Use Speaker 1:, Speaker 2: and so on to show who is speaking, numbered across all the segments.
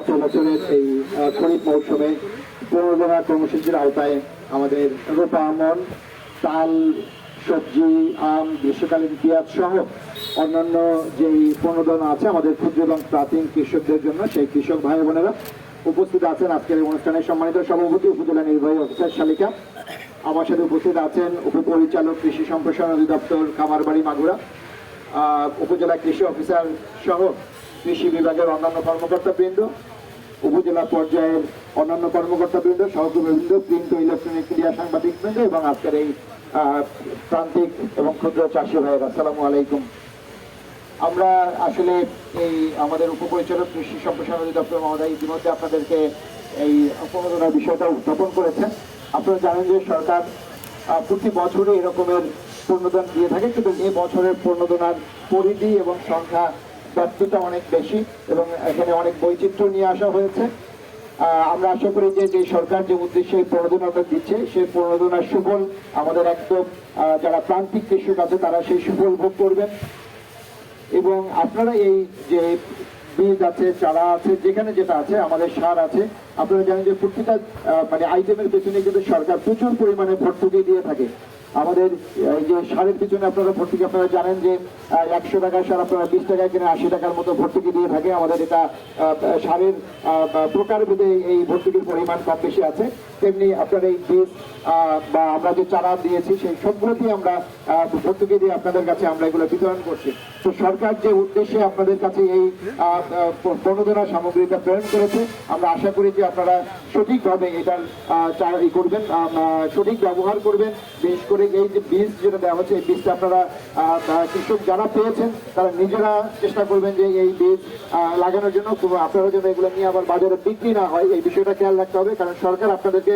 Speaker 1: অর্থ বছরের এই খরিফ মৌসুমে প্রণোদনা কর্মসূচির আওতায় আমাদের রোপা, আমন, তাল, সবজি, আম, গ্রীষ্মকালীন পেঁয়াজ সহ অন্যান্য যেই প্রণোদনা আছে আমাদের ক্ষুদ্র এবং প্রাচীন কৃষকদের জন্য, সেই কৃষক ভাই বোনেরা উপস্থিত আছেন আজকের অনুষ্ঠানে সম্মানিত সভাপতি, উপজেলা নির্বাহী অফিসার শালিকা। আমার সাথে উপস্থিত আছেন উপপরিচালক কৃষি সম্প্রসারণ অধিদপ্তর কামারবাড়ি মাগুরা উপজেলা কৃষি অফিসার সহ কৃষি বিভাগের অন্যান্য কর্মকর্তাবৃন্দ উপজেলা পর্যায়ের অন্যান্য কর্মকর্তাবৃন্দ, সহকর্মীবৃন্দ, প্রিন্ট ইলেকট্রনিক মিডিয়া সাংবাদিকবৃন্দ এবং আজকের এই প্রান্তিক এবং ক্ষুদ্র চাষি ভাইয়ের। আসসালামু আলাইকুম। আমরা আসলে এই আমাদের উপপরিচালক কৃষি সম্প্রসারণ অধিদপ্তর মহোদয় ইতিমধ্যে আপনাদেরকে এই প্রণোদনার বিষয়টা উত্থাপন করেছেন। আপনারা জানেন যে সরকার প্রতি বছরই এরকমের প্রণোদন দিয়ে থাকে, কিন্তু এ বছরের প্রণোদনার পরিধি এবং সংখ্যা ব্যর্থতা অনেক বেশি এবং এখানে অনেক বৈচিত্র্য নিয়ে আসা হয়েছে। আমরা আশা করি যে যে সরকার যে উদ্দেশ্যে প্রণোদনাটা দিচ্ছে সেই প্রণোদনার সুফল আমাদের একদম যারা প্রান্তিক কৃষক আছে তারা সেই সুফল ভোগ করবেন। এবং আপনারা এই যে বীজ আছে চারা আছে যেখানে যেটা আছে আমাদের সার আছে আপনারা জানেন যে প্রত্যেকটা আহ, মানে আইটেমের পেছনে কিন্তু সরকার প্রচুর পরিমাণে ভর্তুকি দিয়ে থাকে। আমাদের এই যে সারের পিছনে আপনারা ভর্তুকি, আপনারা জানেন যে একশো টাকার সার আপনারা বিশ টাকায় কিনে আশি টাকার মতো ভর্তুকি দিয়ে থাকে। আমাদের এটা সারের প্রকারভেদে এই ভর্তুকির পরিমাণ কম বেশি আছে। তেমনি আপনার এই বীজ বা আমরা যে চারা দিয়েছি সেই সবগুলোতেই আমরা ভর্তুকি দিয়ে আপনাদের কাছে আমরা এগুলো বিতরণ করছি। তো সরকার যে উদ্দেশ্যে আপনাদের কাছে এই প্রণোদনা সামগ্রীটা প্রেরণ করেছে আমরা আশা করি যে আপনারা সঠিকভাবে এটার আহ, চা- ই করবেন সঠিক ব্যবহার করবেন। বিশেষ করে এই যে বীজ যেটা দেওয়া হচ্ছে এই বীজটা আপনারা কৃষক যারা পেয়েছেন তারা নিজেরা চেষ্টা করবেন যে এই বীজ লাগানোর জন্য। আপনারা যেন এগুলো নিয়ে আবার বাজারে বিক্রি না হয় এই বিষয়টা খেয়াল রাখতে হবে কারণ সরকার আপনাদেরকে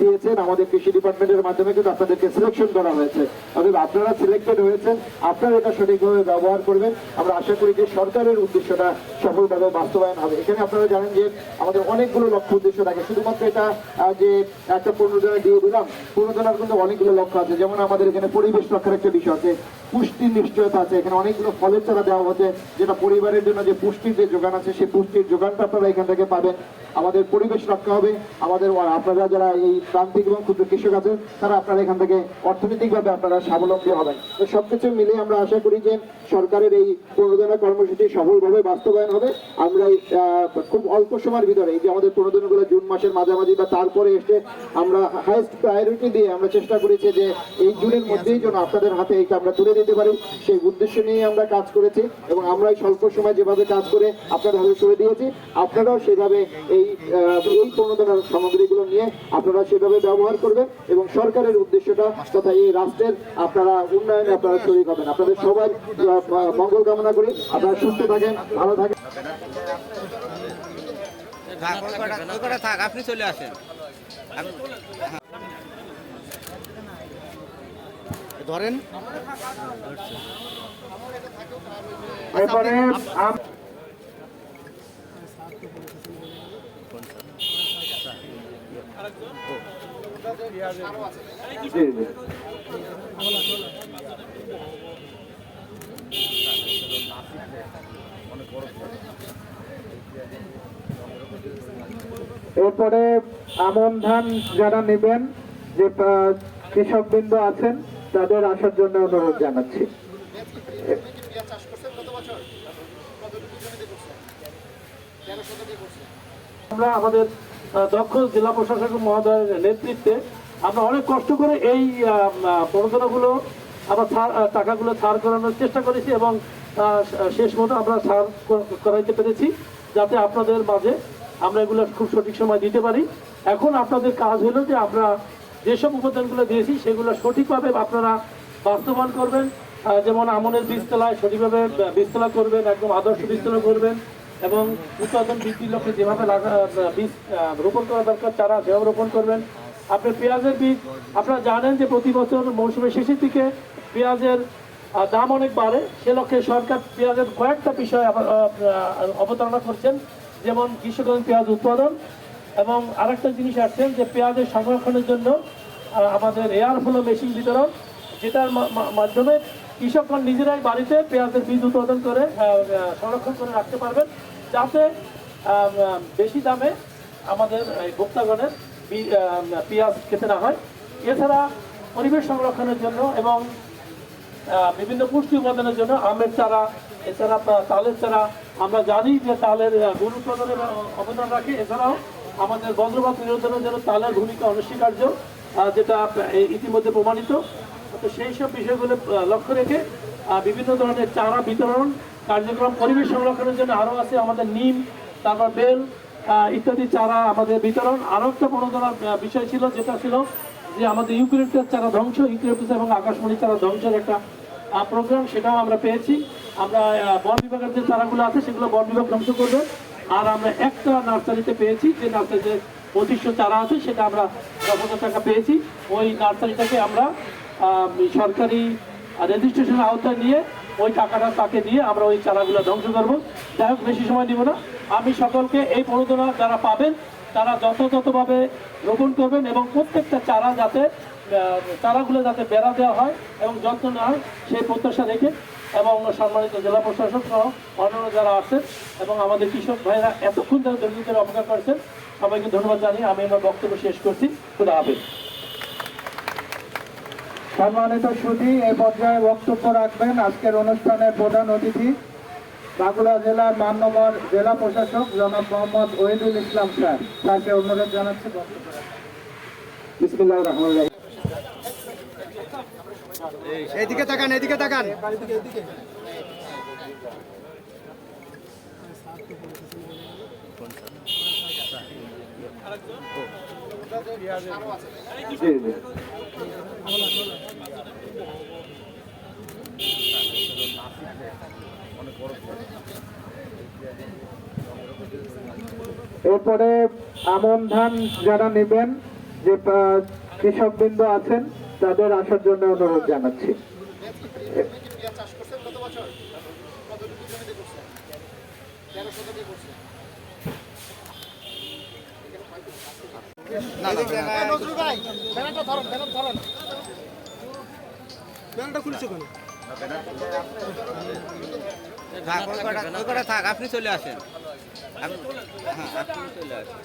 Speaker 1: দিয়েছেন, আমাদের কৃষি ডিপার্টমেন্টের মাধ্যমে কিন্তু আপনাদেরকে সিলেকশন করা হয়েছে। অর্থাৎ আপনারা সিলেক্টেড হয়েছেন, আপনারা এটা সঠিকভাবে ব্যবহার করবেন। আমরা আশা করি যে সরকারের উদ্দেশ্যটা সফলভাবে বাস্তবায়ন হবে। এখানে আপনারা জানেন যে আমাদের অনেকগুলো লক্ষ্য উদ্দেশ্য থাকে। শুধুমাত্র এটা যে একটা প্রণোদনা দিয়ে দিলাম প্রণোদনার কিন্তু অনেকগুলো লক্ষ্য আছে। যেমন আমাদের এখানে পরিবেশ রক্ষার একটা বিষয় আছে, পুষ্টির নিশ্চয়তা আছে। এখানে অনেকগুলো ফলের চারা দেওয়া হচ্ছে, যেটা পরিবারের জন্য যে পুষ্টির যে যোগান আছে, সেই পুষ্টির যোগানটা আপনারা এখান থেকে পাবেন। আমাদের পরিবেশ রক্ষা হবে। আমাদের, আপনারা যারা এই প্রান্তিক এবং ক্ষুদ্র কৃষক আছে তারা আপনারা এখান থেকে অর্থনৈতিকভাবে আপনারা স্বাবলম্বী হবেন। তো সবকিছু মিলে আমরা আশা করি যে সরকারের এই প্রণোদনা কর্মসূচি সফলভাবে বাস্তবায়ন হবে। আমরা এই, খুব অল্প সময়ের ভিতরে এই যে আমাদের প্রণোদনাগুলো জুন মাসের মাঝামাঝি বা তারপরে এসে আমরা হাইস্ট প্রায়োরিটি দিয়ে আমরা চেষ্টা করেছি যে এই জুনের মধ্যেই যেন আপনাদের হাতে এইটা আমরা তুলে দিতে পারি। সেই উদ্দেশ্য নিয়ে আমরা কাজ করেছি এবং আমরা এই স্বল্প সময় যেভাবে কাজ করে আপনাদের হাতে তুলে দিয়েছি আপনারাও সেভাবে এই এই প্রণোদনার সামগ্রীগুলো নিয়ে আপনারা সেভাবে ব্যবহার করবেন এবং সরকারের উদ্দেশ্যটা তথা এই রাষ্ট্রের আপনারা উন্নয়নে আপনারা শরীর হবেন। আপনাদের আহ, মঙ্গল কামনা করি। আপনারা সুস্থ থাকেন ভালো থাকেন।
Speaker 2: থাক আপনি চলে আসেন ধরেন।
Speaker 1: এরপরে এরপরে আমন ধান যারা নেবেন, যে কৃষকবৃন্দ আছেন, তাদের আসার জন্য অনুরোধ জানাচ্ছি।
Speaker 3: আমরা আমাদের দক্ষ জেলা প্রশাসক মহোদয়ের নেতৃত্বে আমরা অনেক কষ্ট করে এই প্রণোদনাগুলো আমরা টাকাগুলো ছাড় করানোর চেষ্টা করেছি এবং শেষ মতো আমরা ছাড় করাইতে পেরেছি যাতে আপনাদের মাঝে আমরা এগুলো খুব সঠিক সময় দিতে পারি। এখন আপনাদের কাজ হলো যে আমরা যেসব উপাদানগুলো দিয়েছি সেগুলো সঠিকভাবে আপনারা বাস্তবায়ন করবেন। যেমন আমনের বীজতলায় সঠিকভাবে আহ, বীজতলা করবেন একদম আদর্শ বীজতলা করবেন। এবং উৎপাদন বৃদ্ধির লক্ষ্যে যেভাবে বীজ রোপণ করা দরকার, চারা সেভাবে রোপণ করবেন। আপনি পেঁয়াজের বীজ, আপনারা জানেন যে প্রতি বছর মৌসুমের শেষের দিকে পেঁয়াজের দাম অনেক বাড়ে। সে লক্ষ্যে সরকার পেঁয়াজের কয়েকটা বিষয় অবতারণা করছেন। যেমন গ্রীষ্মকালীন পেঁয়াজ উৎপাদন এবং আরেকটা জিনিস আসছেন যে পেঁয়াজের সংরক্ষণের জন্য আমাদের এয়ার ফ্লো মেশিন বিতরণ, যেটার মাধ্যমে কৃষকগণ নিজেরাই বাড়িতে পেঁয়াজের বীজ উৎপাদন করে সংরক্ষণ করে রাখতে পারবেন যাতে বেশি দামে আমাদের ভোক্তাগণের পেঁয়াজ খেতে না হয়। এছাড়া পরিবেশ সংরক্ষণের জন্য এবং বিভিন্ন পুষ্টি উপাদানের জন্য আমের চারা এছাড়া তালের চারা আমরা জানি যে তালের গুণ উৎপাদনে আহ, অবদান রাখে। এছাড়াও আমাদের বজ্রপাত নিরোধনের জন্য তালের ভূমিকা অনস্বীকার্য যেটা ইতিমধ্যে প্রমাণিত। সেই সব বিষয়গুলো লক্ষ্য রেখে বিভিন্ন ধরনের চারা বিতরণ কার্যক্রম পরিবেশ সংরক্ষণের জন্য আরও আছে আমাদের নিম তারপর বেল ইত্যাদি চারা আমাদের বিতরণ। আরও একটা আহ, বিষয় ছিল যেটা ছিল যে আমাদের ইউক্রেটের চারা ধ্বংস ইউক্রেটিস এবং আকাশমণি চারা ধ্বংসের একটা প্রোগ্রাম সেটাও আমরা পেয়েছি। আমরা বন বিভাগের যে চারাগুলো আছে সেগুলো বন বিভাগ ধ্বংস করবে। আর আমরা একটা নার্সারিতে পেয়েছি যে নার্সারিতে পঁচিশশো চারা আছে সেটা আমরা দশ টাকা পেয়েছি। ওই নার্সারিটাকে আমরা সরকারি রেজিস্ট্রেশনের আওতায় নিয়ে ওই টাকাটা তাকে দিয়ে আমরা ওই চারাগুলো ধ্বংস করব। যাই হোক, বেশি সময় দিব না। আমি সকলকে এই প্রণোদনা যারা পাবেন, তারা যথাযথভাবে রোপণ করবেন এবং প্রত্যেকটা চারা যাতে চারাগুলো যাতে বেড়া দেওয়া হয় এবং যত্ন নেওয়া হয়, সেই প্রত্যাশা রেখে এবং সম্মানিত জেলা প্রশাসক সহ অন্যান্য যারা আছেন এবং আমাদের কৃষক ভাইরা এতক্ষণ যারা দরিদ্রের অপেক্ষা করছেন, সবাইকে ধন্যবাদ জানিয়ে আমি আমার বক্তব্য শেষ করছি। খুদা হাফেজ।
Speaker 4: সম্মানিত সুধী এই পর্যায়ে বক্তব্য রাখবেন আজকের অনুষ্ঠানের প্রধান অতিথি বাঁকুড়া জেলার মান্যবর জেলা প্রশাসক জনাব মোহাম্মদ ওহিদুল ইসলাম স্যার তাকে অনুরোধ জানাচ্ছি বক্তব্য রাখতে। বিসমিল্লাহির রহমানির রহিম।
Speaker 2: তাকান এইদিকে তাকান
Speaker 4: এরপরে আমন ধান যারা নেবেন যে কৃষকবৃন্দ আছেন তাদের আসার জন্য অনুরোধ জানাচ্ছি।
Speaker 2: থাক আপনি চলে আসেন হ্যাঁ আপনি চলে আসেন